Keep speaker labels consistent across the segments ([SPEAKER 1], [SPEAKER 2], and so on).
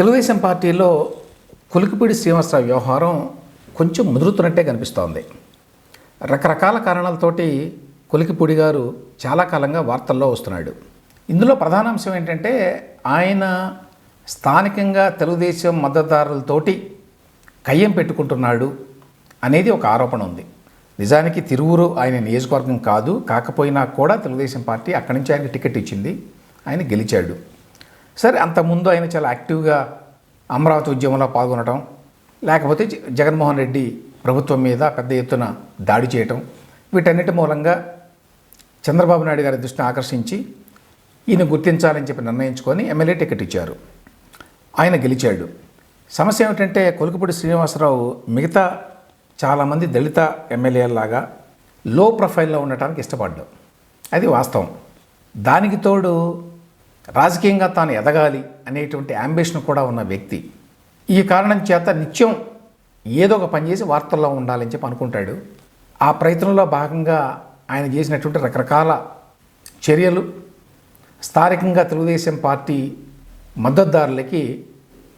[SPEAKER 1] తెలుగుదేశం పార్టీలో కులికిపూడి శ్రీనివాసరావు వ్యవహారం కొంచెం ముదురుతున్నట్టే కనిపిస్తోంది. రకరకాల కారణాలతోటి కొలికిపూడి గారు చాలా కాలంగా వార్తల్లో వస్తున్నాడు. ఇందులో ప్రధాన అంశం ఏంటంటే ఆయన స్థానికంగా తెలుగుదేశం మద్దతుదారులతోటి కయ్యం పెట్టుకుంటున్నాడు అనేది ఒక ఆరోపణ ఉంది. నిజానికి తిరువురు ఆయన నియోజకవర్గం కాదు కాకపోయినా కూడా తెలుగుదేశం పార్టీ అక్కడి నుంచి ఆయనకి టికెట్ ఇచ్చింది. ఆయన గెలిచాడు. సరే అంతకుముందు ఆయన చాలా యాక్టివ్గా అమరావతి ఉద్యమంలో పాల్గొనడం లేకపోతే జగన్మోహన్ రెడ్డి ప్రభుత్వం మీద పెద్ద ఎత్తున దాడి చేయటం వీటన్నిటి మూలంగా చంద్రబాబు నాయుడు గారి దృష్టిని ఆకర్షించి ఈయన గుర్తించాలని చెప్పి నిర్ణయించుకొని ఎమ్మెల్యే టికెట్ ఇచ్చారు. ఆయన గెలిచాడు. సమస్య ఏమిటంటే కొలుకుపూడి శ్రీనివాసరావు మిగతా చాలామంది దళిత ఎమ్మెల్యేలాగా లో ప్రొఫైల్లో ఉండటానికి ఇష్టపడ్డాడు అది వాస్తవం. దానికి తోడు రాజకీయంగా తాను ఎదగాలి అనేటువంటి అంబిషన్ కూడా ఉన్న వ్యక్తి. ఈ కారణం చేత నిత్యం ఏదో ఒక పని చేసి వార్తల్లో ఉండాలని చెప్పి అనుకుంటాడు. ఆ ప్రయత్నంలో భాగంగా ఆయన చేసినటువంటి రకరకాల చర్యలు. స్థానికంగా తెలుగుదేశం పార్టీ మద్దతుదారులకి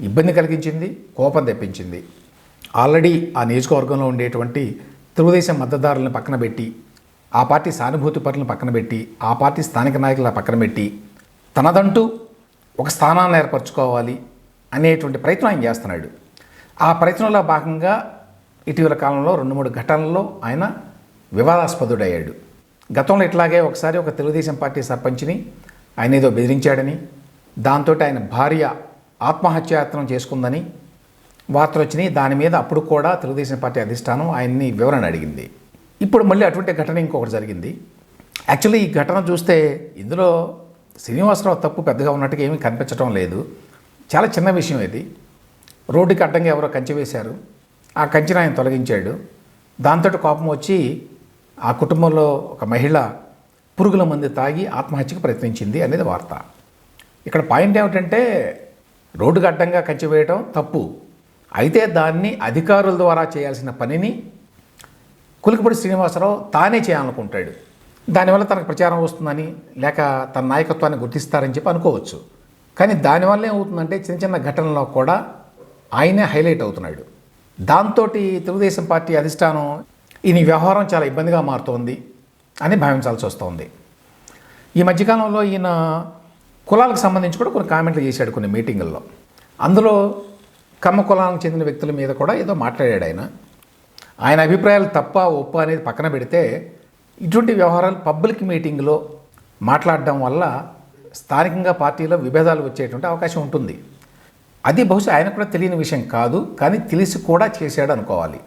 [SPEAKER 1] ఇబ్బంది కలిగించింది కోపం తెప్పించింది. ఆల్రెడీ ఆ నియోజకవర్గంలో ఉండేటువంటి తెలుగుదేశం మద్దతుదారులను పక్కన పెట్టి ఆ పార్టీ సానుభూతి పరులను పక్కన పెట్టి ఆ పార్టీ స్థానిక నాయకుల పక్కన పెట్టి తనదంటూ ఒక స్థానాన్ని ఏర్పరచుకోవాలి అనేటువంటి ప్రయత్నం ఆయన చేస్తున్నాడు. ఆ ప్రయత్నంలో భాగంగా ఇటీవల కాలంలో రెండు మూడు ఘటనల్లో ఆయన వివాదాస్పదుడయ్యాడు. గతంలో ఇట్లాగే ఒకసారి ఒక తెలుగుదేశం పార్టీ సర్పంచ్ని ఆయన ఏదో బెదిరించాడని దాంతో ఆయన భార్య ఆత్మహత్యాయత్నం చేసుకుందని వార్తలు వచ్చినాయి దాని మీద అప్పుడు కూడా తెలుగుదేశం పార్టీ అధిష్టానం ఆయన్ని వివరణ అడిగింది. ఇప్పుడు మళ్ళీ అటువంటి ఘటన ఇంకొకటి జరిగింది. యాక్చువల్లీ ఈ ఘటన చూస్తే ఇందులో శ్రీనివాసరావు తప్పు పెద్దగా ఉన్నట్టుగా ఏమీ కనిపించడం లేదు. చాలా చిన్న విషయం ఇది. రోడ్డుకి అడ్డంగా ఎవరో కంచె వేశారు. ఆ కంచెను ఆయన తొలగించాడు. దాంతో కోపం వచ్చి ఆ కుటుంబంలో ఒక మహిళ పురుగుల మంది తాగి ఆత్మహత్యకు ప్రయత్నించింది అనేది వార్త. ఇక్కడ పాయింట్ ఏమిటంటే రోడ్డుకు అడ్డంగా కంచె వేయడం తప్పు. అయితే దాన్ని అధికారుల ద్వారా చేయాల్సిన పనిని కులికపూడి శ్రీనివాసరావు తానే చేయాలనుకుంటాడు. దానివల్ల తనకు ప్రచారం వస్తుందని లేక తన నాయకత్వాన్ని గుర్తిస్తారని చెప్పి అనుకోవచ్చు. కానీ దానివల్ల ఏమవుతుందంటే చిన్న చిన్న ఘటనలో కూడా ఆయనే హైలైట్ అవుతున్నాడు. దాంతో తెలుగుదేశం పార్టీ అధిష్టానం ఈయన వ్యవహారం చాలా ఇబ్బందిగా మారుతోంది అని భావించాల్సి వస్తోంది. ఈ మధ్యకాలంలో ఈయన కులాలకు సంబంధించి కూడా కొన్ని కామెంట్లు చేశాడు కొన్ని మీటింగుల్లో. అందులో కమ్మ కులానికి చెందిన వ్యక్తుల మీద కూడా ఏదో మాట్లాడాడు ఆయన. ఆయన అభిప్రాయాలు తప్ప ఒప్ప అనేది పక్కన పెడితే ఇటువంటి వ్యవహారాలు పబ్లిక్ మీటింగ్లో మాట్లాడడం వల్ల స్థానికంగా పార్టీలో విభేదాలు వచ్చేటువంటి అవకాశం ఉంటుంది. అది బహుశా ఆయన కూడా తెలియని విషయం కాదు కానీ తెలిసి కూడా చేశాడు అనుకోవాలి.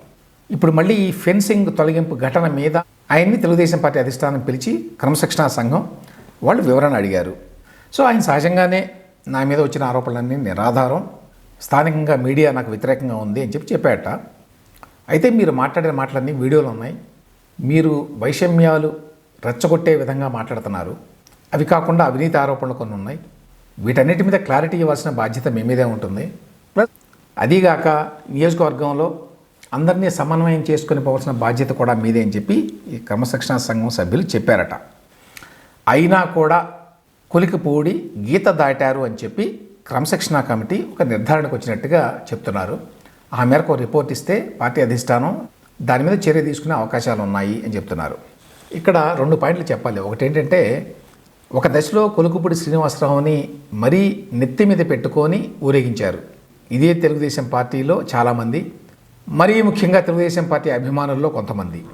[SPEAKER 1] ఇప్పుడు మళ్ళీ ఈ ఫెన్సింగ్ తొలగింపు ఘటన మీద ఆయన్ని తెలుగుదేశం పార్టీ అధిష్టానం పిలిచి క్రమశిక్షణా సంఘం వాళ్ళు వివరణ అడిగారు. సో ఆయన సహజంగానే నా మీద వచ్చిన ఆరోపణలన్నీ నిరాధారం స్థానికంగా మీడియా నాకు వ్యతిరేకంగా ఉంది అని చెప్పి చెప్పాట. అయితే మీరు మాట్లాడిన మాటలన్నీ వీడియోలు ఉన్నాయి. మీరు వైషమ్యాలు రెచ్చగొట్టే విధంగా మాట్లాడుతున్నారు. అవి కాకుండా అవినీతి ఆరోపణలు కొన్ని ఉన్నాయి. వీటన్నిటి మీద క్లారిటీ ఇవ్వాల్సిన బాధ్యత మీ మీదే ఉంటుంది. ప్లస్ అదీగాక నియోజకవర్గంలో అందరినీ సమన్వయం చేసుకొని పోవాల్సిన బాధ్యత కూడా మీదే అని చెప్పి ఈ క్రమశిక్షణ సంఘం సభ్యులు చెప్పారట. అయినా కూడా కొలికిపూడి గీత దాటారు అని చెప్పి క్రమశిక్షణ కమిటీ ఒక నిర్ధారణకు వచ్చినట్టుగా చెప్తున్నారు. ఆ మేరకు రిపోర్ట్ ఇస్తే పార్టీ అధిష్టానం దాని మీద చర్య తీసుకునే అవకాశాలు ఉన్నాయి అని చెప్తున్నారు. ఇక్కడ రెండు పాయింట్లు చెప్పాలి. ఒకటి ఏంటంటే ఒక దశలో కొలుకుపూడి శ్రీనివాసరావుని మరీ నెత్తి మీద పెట్టుకొని ఊరేగించారు. ఇదే తెలుగుదేశం పార్టీలో చాలామంది మరీ ముఖ్యంగా తెలుగుదేశం పార్టీ అభిమానుల్లో కొంతమంది.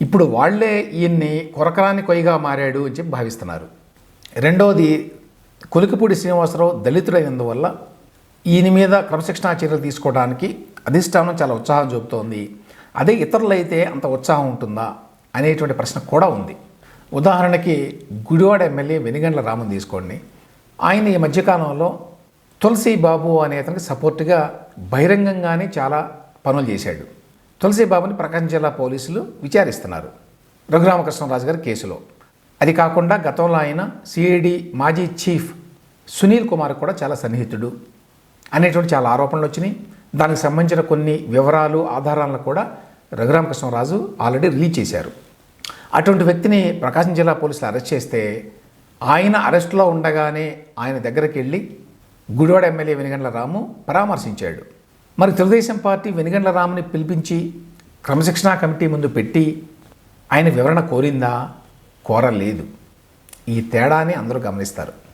[SPEAKER 1] ఇప్పుడు వాళ్ళే ఈయన్ని కొరకరాని కొయ్యగా మారాడు అని చెప్పి భావిస్తున్నారు. రెండవది కొలికిపూడి శ్రీనివాసరావు దళితుడైనందువల్ల ఈయన మీద క్రమశిక్షణా చర్యలు తీసుకోవడానికి అధిష్టానం చాలా ఉత్సాహం చూపుతోంది. అదే ఇతరులైతే అంత ఉత్సాహం ఉంటుందా అనేటువంటి ప్రశ్న కూడా ఉంది. ఉదాహరణకి గుడివాడ ఎమ్మెల్యే వెనిగండ్ల రామన్ తీసుకోండి. ఆయన ఈ మధ్యకాలంలో తులసి బాబు అనే అతనికి సపోర్ట్గా బహిరంగంగానే చాలా పనులు చేశాడు. తులసి బాబుని ప్రకాశం జిల్లా పోలీసులు విచారిస్తున్నారు. రఘురామకృష్ణరాజు గారి కేసులో. అది కాకుండా గతంలో ఆయన సిఐడి మాజీ చీఫ్ సునీల్ కుమార్ కూడా చాలా సన్నిహితుడు అనేటువంటి చాలా ఆరోపణలు వచ్చినాయి. దానికి సంబంధించిన కొన్ని వివరాలు ఆధారాలను కూడా రఘురామకృష్ణరాజు ఆల్రెడీ రిలీజ్ చేశారు. అటువంటి వ్యక్తిని ప్రకాశం జిల్లా పోలీసులు అరెస్ట్ చేస్తే ఆయన అరెస్టులో ఉండగానే ఆయన దగ్గరికి వెళ్ళి గుడివాడ ఎమ్మెల్యే వెనుగండ్ల రాము పరామర్శించాడు. మరి తెలుగుదేశం పార్టీ వెనుగండ్ల రాముని పిలిపించి క్రమశిక్షణా కమిటీ ముందు పెట్టి ఆయన వివరణ కోరిందా? కోరలేదు. ఈ తేడాని అందరూ గమనిస్తారు.